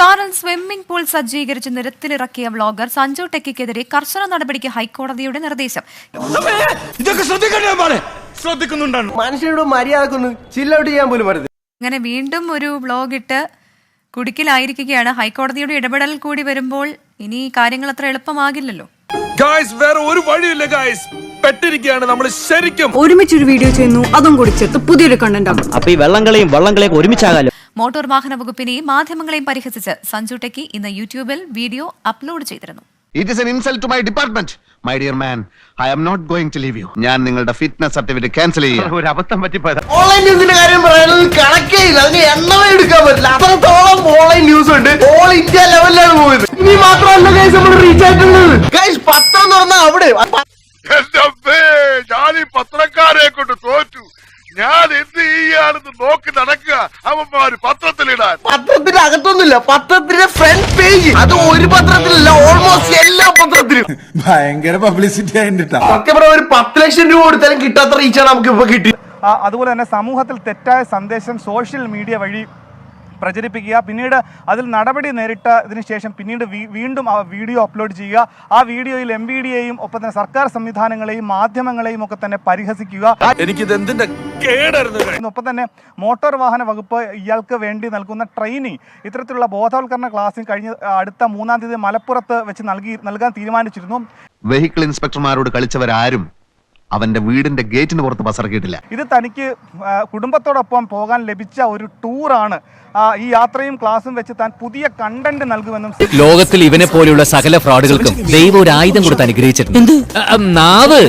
കാറിൽ swimming pool സജ്ജീകരിച്ച് നിരത്തിലിറക്കിയ വ്ളോഗർ സഞ്ജു ടെക്കിക്കെതിരെ കർശന നടപടിക്ക് ഹൈക്കോടതിയുടെ നിർദ്ദേശം. ഇതൊക്കെ ശ്രദ്ധിക്കുന്നുണ്ടാണ്. മനുഷ്യനോട് മര്യാദക്കൊന്ന് ചില്ലൗട്ട് ചെയ്യാൻ പോലും അങ്ങനെ വീണ്ടും ഒരു വ്ളോഗ് ഇട്ട് കുടുക്കിലായിരിക്കുകയാണ്. ഹൈക്കോടതിയുടെ ഇടപെടൽ കൂടി വരുമ്പോൾ ഇനി കാര്യങ്ങൾ അത്ര എളുപ്പമാകില്ലല്ലോ. ഗായ്സ് വേറെ ഒരു വഴിയില്ല ഗായ്സ് പെട്ടിരിക്കുകയാണ്. നമ്മൾ ശരിക്കും ഒരുമിച്ചൊരു വീഡിയോ ചെയ്യുന്നു. അതും കൂടി ചേർത്ത് പുതിയൊരു കണ്ടന്റ് ആക്കും. അപ്പൊ ഈ വെള്ളം വെള്ളംകളിയും വള്ളംകളിയൊക്കെ ഒരുമിച്ചാകാലോ? മോട്ടോർ വാഹന വകുപ്പിനെയും മാധ്യമങ്ങളെയും പരിഹസിച്ച് സഞ്ജു ടെക്കി ഇന്ന് യൂട്യൂബിൽ വീഡിയോ അപ്ലോഡ് ചെയ്തിരുന്നു. It is an insult to my department my dear man I am not going to leave you ഞാൻ നിങ്ങളുടെ ഫിറ്റ്നസ് സർട്ടിഫിക്കറ്റ് ക്യാൻസൽ ചെയ്യും. ഒരു അബദ്ധം പറ്റി ഓൺലൈൻ ന്യൂസിന്റെ കാര്യം പറയാനൊന്നും കണക്കേ ഇല്ല. അതിന് എണ്ണമേ എടുക്കാൻ പറ്റില്ല. അത്രത്തോളം ഓൺലൈൻ ന്യൂസ് ഉണ്ട്. ഓൾ ഇന്ത്യ ലെവലിലാണ് പോയത്. ഇനി മാത്രമല്ല ഗൈസ് നമ്മൾ റീച്ച് ആയിട്ടുള്ളത്. ഗൈസ് പത്രം തുറന്ന അവിടെ. ഞാൻ ഈ പത്രക്കാരെ കൊണ്ട് തോറ്റു. ഞാൻ എന്ത് ചെയ്യാണെന്ന് നോക്കി നടക്കുക. അവന്മാര് പത്രത്തിലിടാൻ. പത്രത്തിന്റെ അകത്തൊന്നുമില്ല പത്രത്തിന്റെ ഫ്രണ്ട് പേജ് അത് ഒരു പത്രത്തിലല്ല ഓൾമോസ്റ്റ് എല്ലാ പത്രത്തിലും. ഭയങ്കര പബ്ലിസിറ്റി ആയിട്ടാ. സത്യം പറഞ്ഞ ഒരു പത്ത് ലക്ഷം രൂപ കൊടുത്താലും കിട്ടാത്ത റീച്ചാണ് നമുക്ക് ഇപ്പൊ കിട്ടി. അതുപോലെ തന്നെ സമൂഹത്തിൽ തെറ്റായ സന്ദേശം സോഷ്യൽ മീഡിയ വഴി പ്രചരിപ്പിക്കുക. പിന്നീട് അതിൽ നടപടി നേരിട്ടതിന് ശേഷം പിന്നീട് വീണ്ടും ആ വീഡിയോ അപ്ലോഡ് ചെയ്യുക. ആ വീഡിയോയിൽ എം ബി ഡിയെയും ഒപ്പം തന്നെ സർക്കാർ സംവിധാനങ്ങളെയും മാധ്യമങ്ങളെയും ഒക്കെ തന്നെ പരിഹസിക്കുക. ഒപ്പം തന്നെ മോട്ടോർ വാഹന വകുപ്പ് ഇയാൾക്ക് വേണ്ടി നൽകുന്ന ട്രെയിനിങ് ഇത്തരത്തിലുള്ള ബോധവൽക്കരണ ക്ലാസ്സിൽ കഴിഞ്ഞ അടുത്ത മൂന്നാം തീയതി മലപ്പുറത്ത് വെച്ച് നൽകി നൽകാൻ തീരുമാനിച്ചിരുന്നു. വെഹിക്കിൾ ഇൻസ്പെക്ടർമാരോട് കളിച്ചവരാരും അവന്റെ വീടിന്റെ ഗേറ്റിന് പുറത്ത് ബസ്സിറക്കിയിട്ടില്ല ഇത് തനിക്ക് കുടുംബത്തോടൊപ്പം പോകാൻ ലഭിച്ച ഒരു ടൂറാണ് ഈ യാത്രയും ക്ലാസും വെച്ച് താൻ പുതിയ കണ്ടന്റ് നൽകുമെന്നും ലോകത്തിൽ ഇവനെ പോലെയുള്ള സകല ഫ്രോഡുകൾക്കും ദൈവം ഒരു ആയുധം കൊടുത്ത് അനുഗ്രഹിച്ചിട്ടുണ്ട്. നാവ്.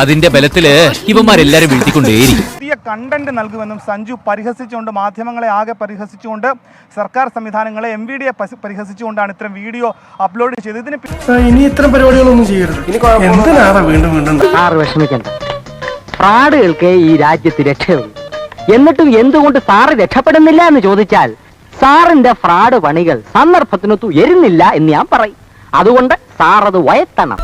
അതിന്റെ ബലത്തിൽ ഇവന്മാരെല്ലാരും വീഴ്ത്തിക്കൊണ്ടേയിരിക്കും. പുതിയ കണ്ടന്റ് നൽകുമെന്നും സഞ്ജു പരിഹസിച്ചുകൊണ്ട് മാധ്യമങ്ങളെ ആകെ പരിഹസിച്ചുകൊണ്ട് സർക്കാർ സംവിധാനങ്ങളെ എം വി ഡിയെ പരിഹസിച്ചുകൊണ്ടാണ് ഇത്തരം വീഡിയോ അപ്ലോഡ് ചെയ്തത്. ഇതിന് ഇനി ഇത്തരം പരിപാടികളൊന്നും ചെയ്യരുത്. വീണ്ടും വീണ്ടും? വിഷമിക്കണ്ട. ഫ്രാഡുകൾക്ക് ഈ രാജ്യത്ത് രക്ഷയുള്ളൂ. എന്നിട്ടും എന്തുകൊണ്ട് സാറ് രക്ഷപ്പെടുന്നില്ല എന്ന് ചോദിച്ചാൽ സാറിന്റെ ഫ്രാഡ് പണികൾ സന്ദർഭത്തിനൊത്തു എരുന്നില്ല എന്ന് ഞാൻ പറയും. അതുകൊണ്ട് സാറത് അത് വയത്തണം.